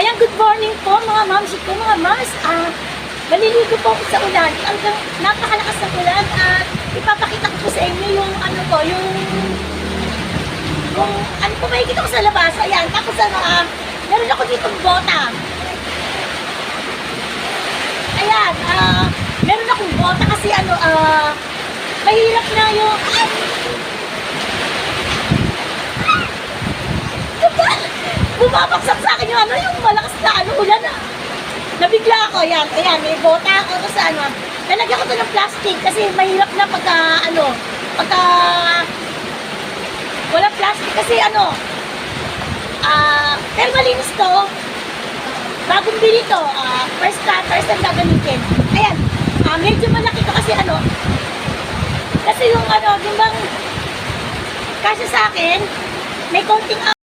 Ayan, good morning po mga mams ko, mga mams. Ah, maliligo po ako sa ulan. Hanggang napakalakas ng ulan at ipapakita ko po sa inyo yung ano po, yung yung ano po makikita ko sa labas. Ayan, tapos ano, ah, meron ako dito bota. Ayan, ah, meron akong bota kasi ano, ah, mahirap na yung, ay! Bumabagsak sa akin yung ano, yung malakas na ano, ulan na. Nabigla ako, yan, ayan, may bota ako sa ano. Nalagyan ko to ng plastic kasi mahirap na pagka, ano, pagka, walang plastic kasi ano, ah, pero malinis to. Bagong bili to, ah, first time, first time gagamitin. Ayan, ah, medyo malaki to kasi ano, kasi yung ano, yung bang, kasi sa akin, may konting